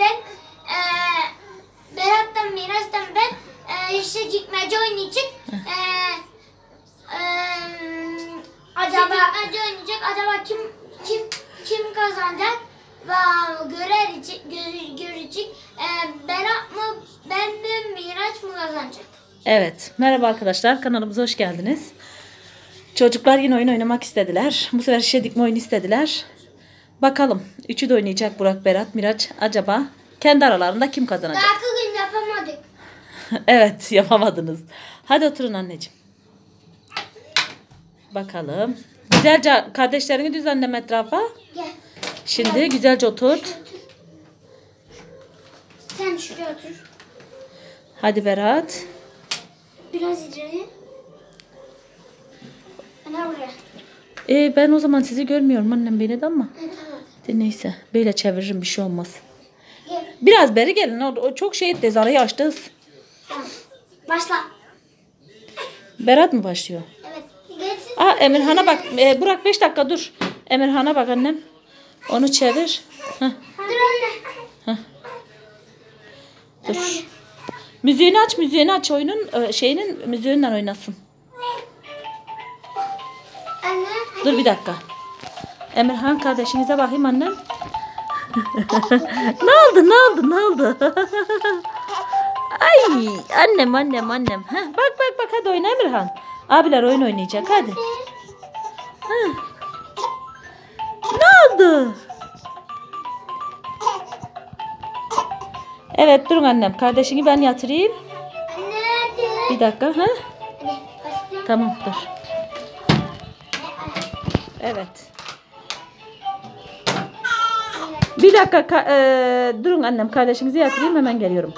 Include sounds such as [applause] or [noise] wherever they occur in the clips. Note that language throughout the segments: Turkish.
ben e, Berat'tan Miraç'tan ben e, işte cikmece oynayacak. E, e, acaba cikmece oynayacak. Acaba kim kim kim kazanacak? Ve görecek, gö- görecek. E, Berat mı ben mi Miraç mı kazanacak? Evet. Merhaba arkadaşlar. Kanalımıza hoş geldiniz. Çocuklar yine oyun oynamak istediler. Bu sefer şişe dikme oyunu istediler. Bakalım. Üçü de oynayacak Burak, Berat, Miraç. Acaba kendi aralarında kim kazanacak? Daha gün yapamadık. [laughs] evet yapamadınız. Hadi oturun anneciğim. Bakalım. Güzelce kardeşlerini düzenleme etrafa. Gel. Şimdi güzelce oturt. Sen şuraya otur. Hadi Berat. Biraz ileri. Ana buraya. Ee, ben o zaman sizi görmüyorum annem beni de ama. Evet. De neyse. Böyle çeviririm bir şey olmaz. Biraz beri gelin. O, o çok şey etti. Açtınız. Tamam. Başla. Berat mı başlıyor? Evet. Gelsin. Aa Emirhan'a bak. Ee, Burak 5 dakika dur. Emirhan'a bak annem. Onu çevir. Heh, Dur anne. dur. Müziğini aç, müziğini aç. Oyunun e, şeyinin müziğinden oynasın. Anne. Dur bir dakika. Emirhan kardeşinize bakayım annem. [laughs] ne oldu, ne oldu, ne oldu? Ay annem, annem, annem. Heh, bak bak bak hadi oyna Emirhan. Abiler oyun oynayacak hadi. Heh. Ne oldu? Evet durun annem. Kardeşini ben yatırayım. Bir dakika. Ha? Tamam dur. Evet. Bir dakika ka- e, durun annem kardeşimizi yatırayım hemen geliyorum.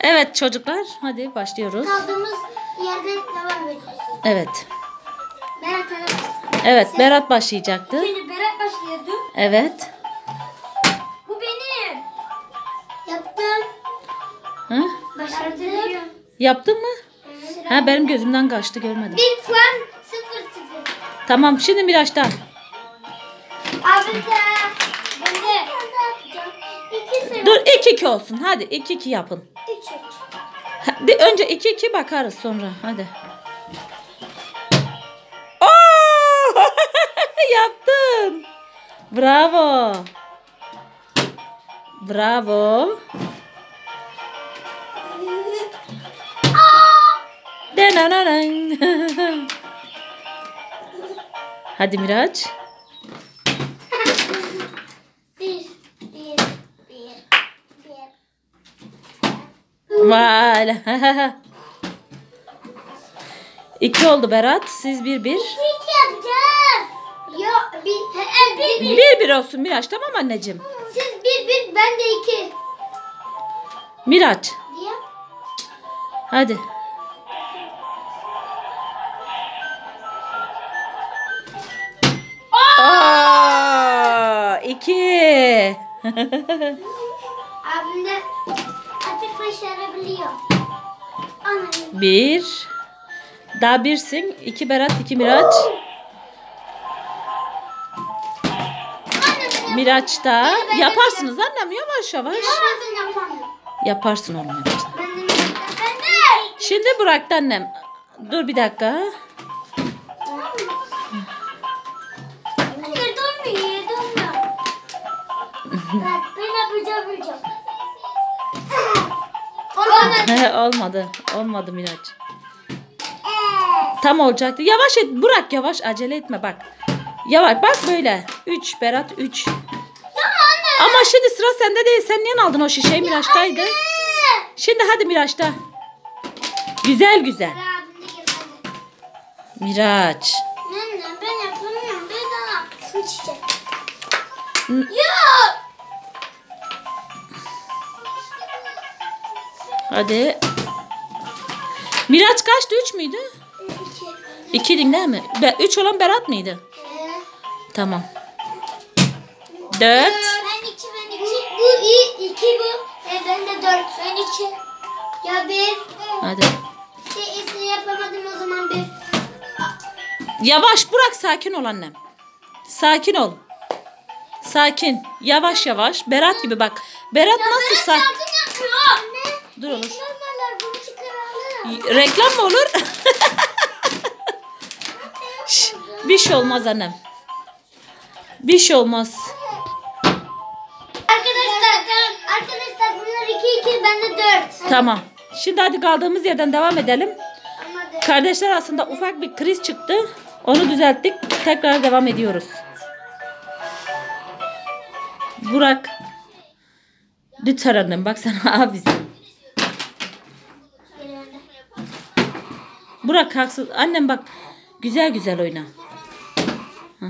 Evet çocuklar hadi başlıyoruz. Kaldığımız yerden devam ediyoruz. Evet. Berat başla. Evet Berat başlayacaktı. Şimdi Berat başlıyordu. Evet. Bu benim. Yaptım. Hı? Başardım. Yaptın mı? Evet. Ha benim gözümden kaçtı görmedim. Bir puan sıfır sıfır. Tamam şimdi Miraç'tan. Abi de. Dur 2-2 olsun hadi 2-2 yapın. Üç üç. Hadi önce 2-2 bakarız sonra hadi. Oo! [laughs] Yaptın. Bravo. Bravo. [laughs] Hadi Miraç. Bir, bir, bir, bir. Vay. İki oldu Berat. Siz bir bir. İki yapacağız. Ya bir, he, bir, bir. Bir bir olsun Miraç tamam anneciğim. Siz bir, bir, ben de iki. Miraç. Diye. Hadi. Aa, iki. Abim de başarabiliyor. Anladım. bir. Daha birsin. İki Berat, iki Miraç. Miraç da. Yaparsınız annem yavaş yavaş. Yaparsın oğlum. yaparsın. Şimdi bıraktı annem. Dur bir dakika. Olmadı. Olmadı. Olmadı Miraç. Tam olacaktı. Yavaş et. Bırak yavaş. Acele etme bak. Yavaş bak böyle. 3 Berat 3. Ama şimdi sıra sende değil. Sen niye aldın o şişeyi Miraç'taydı? Şimdi hadi Miraç'ta. Güzel güzel. De. Miraç. Ben yapamıyorum. Ben daha su içeceğim. Hı. Hadi. Miraç kaçtı? 3 müydü? İki. 2 değil mi? 3 olan Berat mıydı? Ee, Tamam. 4. Ben iki, ben iki. Bu iki bu. E, ben de dört. Ben iki. Ya bir. Hadi. İyisini yapamadım o zaman bir. Yavaş bırak sakin ol annem. Sakin ol. Sakin. Yavaş yavaş. Berat gibi bak. Berat nasıl sa Yardım yapıyor. Anne. Dur olur. Reklamlar bunu çıkaralım. Reklam mı olur? Şş, [laughs] bir şey olmaz annem. Bir şey olmaz. Arkadaşlar, arkadaşlar bunlar 2 2 bende 4. Tamam. Şimdi hadi kaldığımız yerden devam edelim. Kardeşler arasında ufak bir kriz çıktı. Onu düzelttik. Tekrar devam ediyoruz. Burak. Lütfen annem bak sana [laughs] abisin. Burak haksız. Annem bak. Güzel güzel oyna. Hah.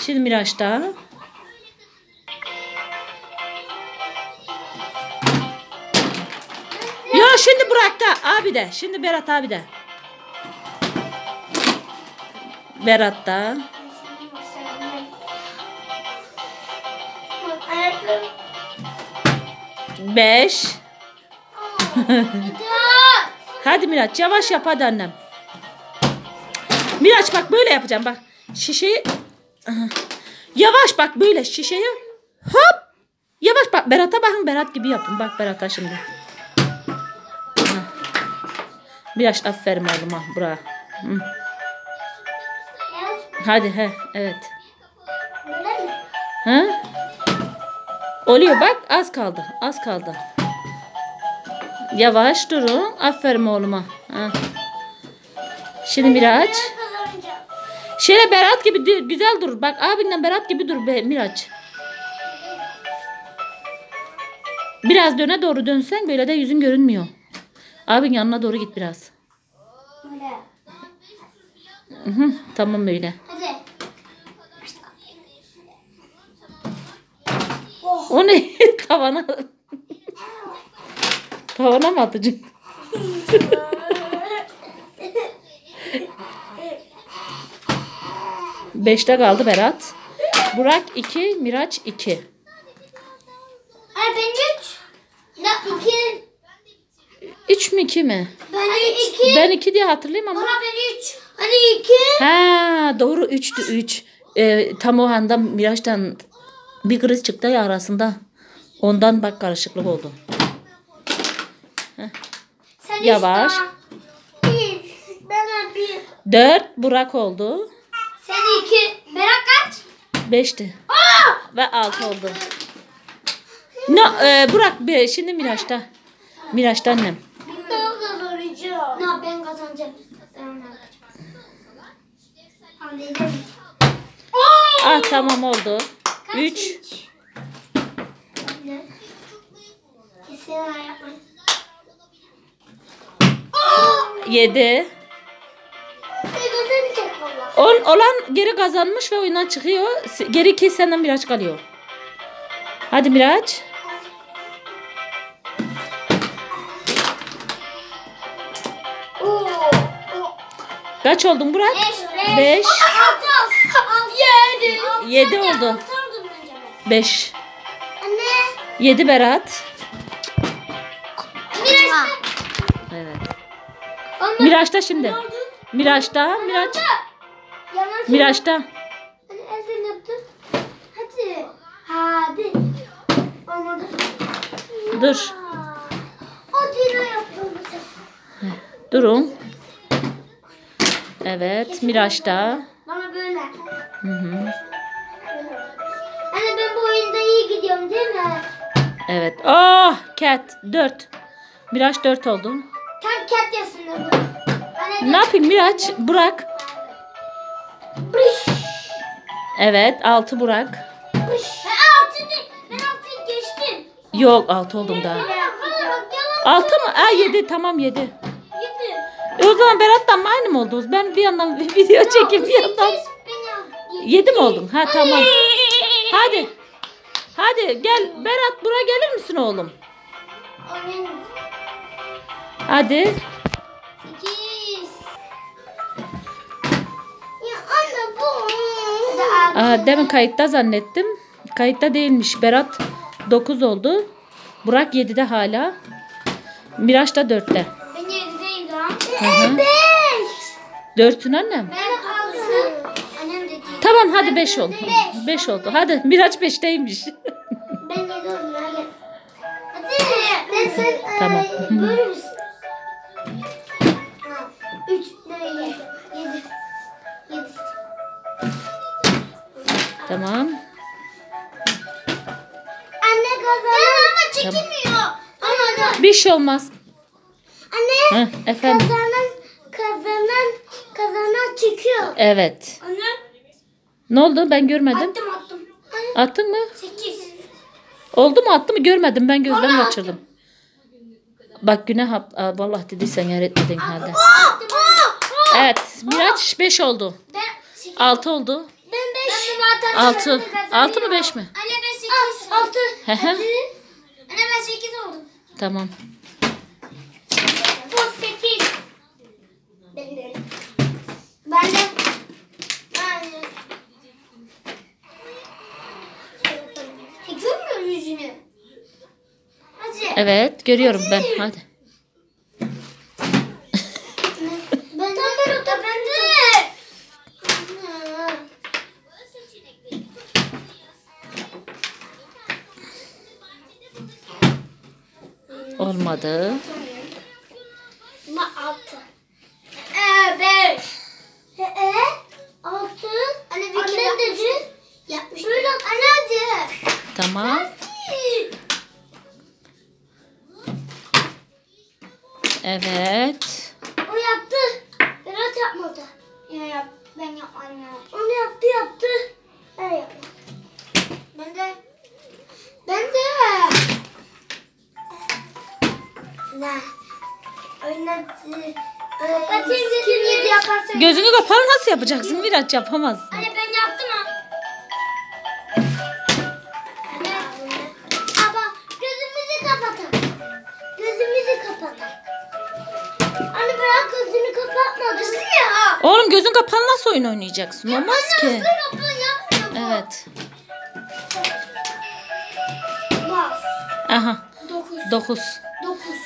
Şimdi Miraç'ta. Ya şimdi Burak'ta. Abi de. Şimdi Berat abi de. Berat'ta. Ayaklarım. Beş. Hadi Miraç yavaş yap hadi annem. Miraç bak böyle yapacağım bak. Şişeyi. Yavaş bak böyle şişeyi. Hop. Yavaş bak Berat'a bakın Berat gibi yapın. Bak Berat'a şimdi. Miraç aferin oğluma. Bura. Hı. Yavaş. Hadi he evet. Ha? Oluyor bak az kaldı. Az kaldı. Yavaş durun. Aferin oğluma. Ha. Şimdi Miraç. Şöyle Berat gibi güzel dur. Bak abinden Berat gibi dur be Miraç. Biraz döne doğru dönsen böyle de yüzün görünmüyor. Abin yanına doğru git biraz. Hı hı, tamam böyle. O ne? [laughs] Tavana. Tavana mı atacaksın? Beşte kaldı Berat. Burak 2, Miraç 2. Ay ben üç. Ne iki? 3 mü 2 mi? Ben iki. Ben 2 diye hatırlayayım ama. Bana ben üç. Hani iki. Ha doğru 3'tü 3. Ee, tam o anda Miraç'tan bir kriz çıktı ya arasında. Ondan bak karışıklık oldu. Sen Yavaş. üç. Bir. Ben bir. 4 Burak oldu. Sen iki. Merak kaç? 5'ti. Aa! Ve 6 oldu. No, e, Burak bir, şimdi Miraç'ta. Miraç'ta annem. Ben kazanacağım. Ne ben kazanacağım. Ah tamam oldu. 3. Ne? Kesin ayakla. 7. Kazanacak valla. 10 olan geri kazanmış ve oyundan çıkıyor. Geri 2 senden Miraç kalıyor. Hadi Miraç. Kaç oldun Burak? Beş. 5. Altı. Yedi. Yedi oldu. Altı oldum bence ben. 5. Anne. 7 Berat. Evet. Anne. Miraç'ta şimdi. Miraç'ta. Miraç. Yalan Miraç'ta. Hani elden yaptın. Hadi. Hadi. Olmadı. Dur. Hadi ne yaptın? Durun. Evet. Miraç'ta. Bana böyle. Hı hı. Anne ben bu oyunda iyi gidiyorum değil mi? Evet. Oh cat 4. Miraç 4 oldu. Tam yazsın bu. Ne yapayım Miraç? Burak. Brış. Evet 6 Burak. Brış. Ben altı değil. Ben altı geçtim. Yok 6 oldum daha. 6 mı? Aa 7 tamam 7. Yedi. E o zaman Berat'tan mı aynı mı oldunuz? Ben bir yandan [laughs] video çekeyim bir yandan. 7 mi oldun? Ha tamam. Hadi. Hadi gel Berat buraya gelir misin oğlum? Oyun. Hadi. Sekiz. Ya anne bu. Aa, demin kayıtta zannettim. Kayıtta değilmiş. Berat 9 oldu. Burak 7'de hala. Miraç da 4'te. Ben yedideyim lan. hı. Beş. 4'ün annem. Ben. Tamam hadi 5 oldu. 5 oldu. Hadi Miraç 5'teymiş. Ben yedi oldum hadi. Hadi. Ben sen e, Tamam. böyle misin? Tamam. Anne kazanan. ama çekilmiyor. Anne. Bir şey olmaz. Anne. Heh, efendim. Kazanan, kazanan, kazanan çıkıyor. Evet. Anne. Ne oldu? Ben görmedim. Attım attım. Attın mı? Sekiz. Oldu mu? Attı mı? Görmedim. Ben gözden Vallahi kaçırdım. Bak günah hap- Aa, vallahi dediysen yer etmedin aa. Evet. Miraç 5 oldu. Ben sekiz. 6 oldu. Ben beş. Ben zaten 6. kazanıyorum. 6 mı 5 mi? Anne ben sekiz. Altı. Anne ben sekiz oldum. Tamam. Bu sekiz. Ben de. Ben de. Ben de. Görmüyor yüzünü. Hadi. Evet. Görüyorum ben. Hadi. Ben de. Ben de. Ben de. Olmadı. Ma altı. Ee beş. Ee altı. Anne bir kere dedi. Yapmış. Böyle anne hadi. Tamam. Evet. O yaptı. Berat yapmadı. Ya yap. Ben yapmadım ya. Onu yaptı yaptı. Ben yapmadım. Ben de. Ben de. Ne? Oynadı. Yedi yaparsan. Gözünü kapalı nasıl yapacaksın? Miraç yapamazsın. Anne ben yaptım ha. Anne. Ama gözümüzü kapatalım. Gözümüzü kapatalım. Anne ben gözünü kapatmadım. Nasıl ya? Oğlum gözün kapalı nasıl oyun oynayacaksın? Olmaz ki. Nasıl kapalı yapmıyor bu? Evet. Bas. Aha. Dokuz. 9. Dokuz.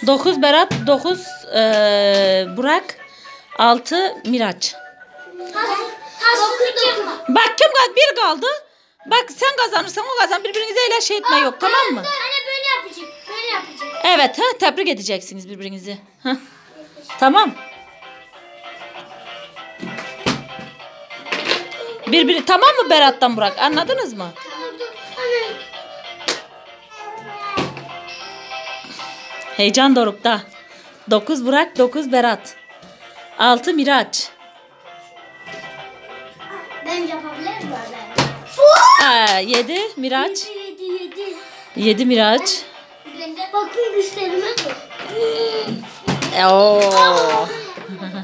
9 Berat, 9 Burak, 6 Miraç. Bak kim kaldı? Bir kaldı. Bak sen kazanırsan o kazan. Birbirinize öyle şey etme yok tamam mı? Anne böyle yapacak. Böyle yapacak. Evet ha tebrik edeceksiniz birbirinizi. Hah. Tamam. Birbiri tamam mı Berat'tan Burak? Anladınız mı? Tamam. Heyecan dorukta. 9 Burak, 9 Berat. 6 Miraç. Ben yapabilirim böyle. 7 Miraç. Yedi yedi. 7 Miraç. Ben de bakın güçlerime. E, Oo.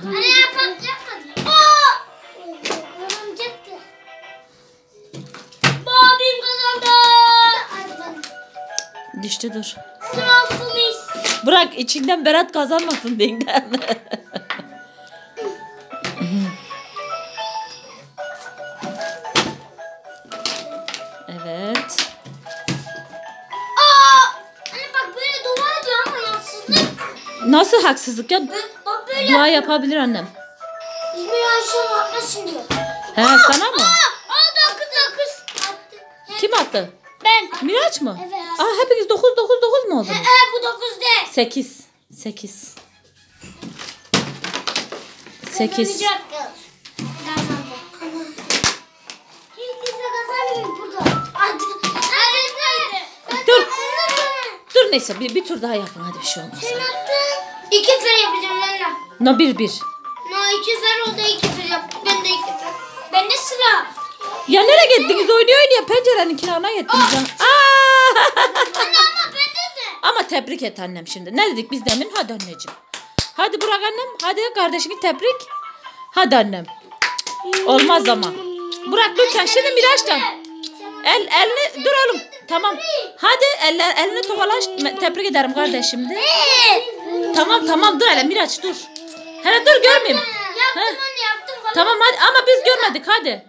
Anne yapmadı. Aa! Kazanacaktı. Babim kazandı. Düştü dur. Transformis. Burak içinden Berat kazanmasın dingden. evet. Aa! Anne bak böyle dua ediyor ama yatsızlık. Nasıl haksızlık ya? Bak böyle. Dua yapabilir annem. İsmi Ayşe atmasın diyor. He sana mı? Aa! Aa dokuz. Attı. Kim attı? Ben. Miraç mı? Evet. Aa hepiniz 9 9 9 mu Ee, oldunuz? bu dokuz de. 8 8 8 Kazanacaktı. Kazandı. Hiç kimse kazanmıyor burada. Hadi. Hadi. Dur. Dur neyse bir, bir tur daha yapın hadi bir şey olmaz. Sen attın. İki fer yapacağım Leyla. No 1 1. No iki fer oldu iki fer yap. Ben de iki fer. Ben de sıra. Ya nereye gittiniz? Oynuyor oynuyor pencerenin kenarına gittiniz. ya. Aa! Anne ama. Ama tebrik et annem şimdi. Ne dedik biz demin? Hadi anneciğim. Hadi bırak annem. Hadi kardeşini tebrik. Hadi annem. Olmaz ama. Bırak lütfen şimdi Miraç'tan. El, elini dur oğlum. Tamam. Hadi eller, elini tokalaş. Tebrik ederim kardeşim de. Tamam tamam dur hele Miraç dur. Hele dur görmeyeyim. Yaptım Heh. anne yaptım. Vallahi. Tamam hadi ama biz görmedik hadi.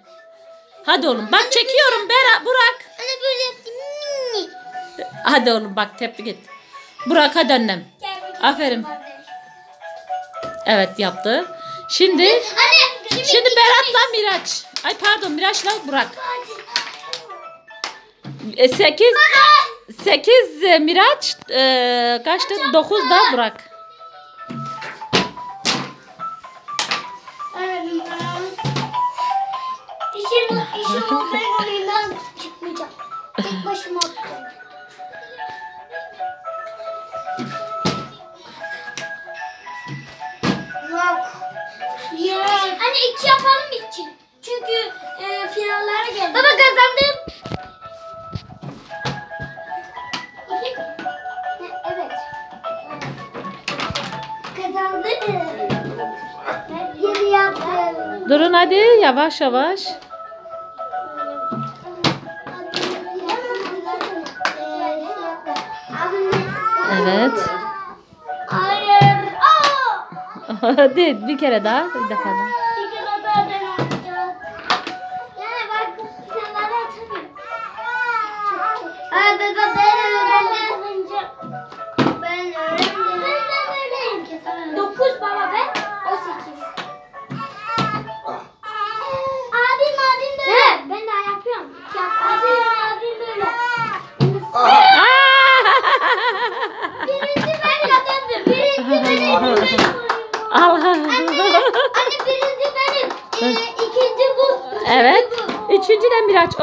Hadi oğlum bak çekiyorum Bera Burak. Anne böyle. Hadi oğlum bak tebrik et. Burak hadi annem. Aferin. Evet yaptı. Şimdi şimdi Berat'la Miraç. Ay pardon Miraç'la Burak. 8 8 Miraç e, kaçtı? 9 da Burak. Anne iki yapalım iki. Çünkü e, finallere geldik. Baba kazandım. Evet. Kazandım. Yeni yaptım. Durun hadi yavaş yavaş. Evet. Hayır. [laughs] Hadi bir kere daha. Bir defa daha.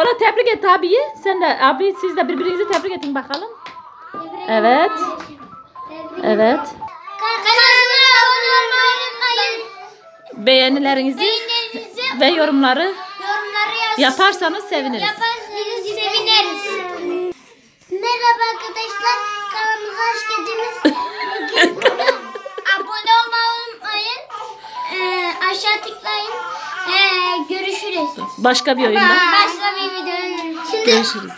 Ona tebrik et abiyi. Sen de abi siz de birbirinizi tebrik edin bakalım. Evet. Evet. Kanalıma abone olmayı unutmayın. Beğenilerinizi Beğenilerinizi ve yorumları yorumlara yazın. yaparsanız seviniriz. Yaparsanız seviniriz. Merhaba arkadaşlar. Kanalımıza hoş geldiniz. Bugün [laughs] abone olmayı unutmayın. Ee, aşağı tıklayın. Ee, görüşürüz. Başka bir oyunda Başka bir görüşürüz. Şimdi görüşürüz.